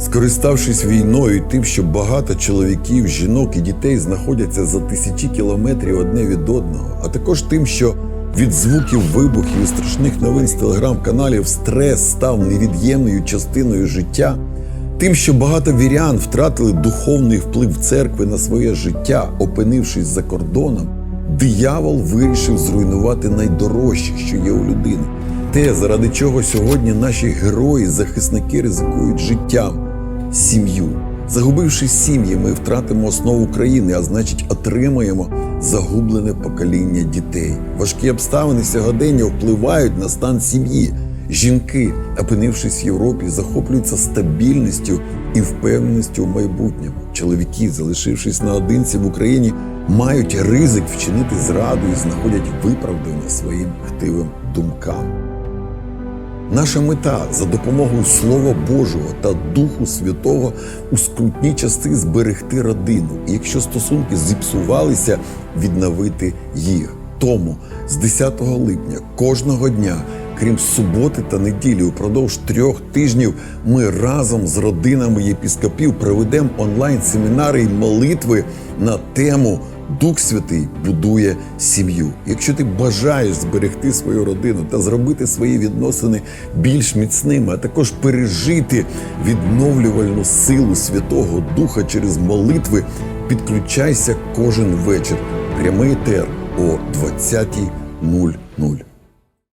Скориставшись війною і тим, що багато чоловіків, жінок і дітей знаходяться за тисячі кілометрів одне від одного, а також тим, що від звуків вибухів і страшних новин з телеграм-каналів стрес став невід'ємною частиною життя, тим, що багато вірян втратили духовний вплив церкви на своє життя, опинившись за кордоном, диявол вирішив зруйнувати найдорожче, що є у людини. Те, заради чого сьогодні наші герої, захисники ризикують життям сім'ю. Загубивши сім'ї, ми втратимо основу країни, а значить, отримаємо загублене покоління дітей. Важкі обставини сьогодення впливають на стан сім'ї. Жінки, опинившись в Європі, захоплюються стабільністю і впевненістю в майбутньому. Чоловіки, залишившись наодинці в Україні, мають ризик вчинити зраду і знаходять виправдання своїм хтивим думкам. Наша мета за допомогою Слова Божого та Духу Святого у скрутні часи зберегти родину. І якщо стосунки зіпсувалися, відновити їх. Тому з 10 липня кожного дня, крім суботи та неділі, упродовж трьох тижнів ми разом з родинами єпіскопів проведемо онлайн-семінари і молитви на тему Дух Святий будує сім'ю. Якщо ти бажаєш зберегти свою родину та зробити свої відносини більш міцними, а також пережити відновлювальну силу Святого Духа через молитви, підключайся кожен вечір. Прямий етер о 20.00.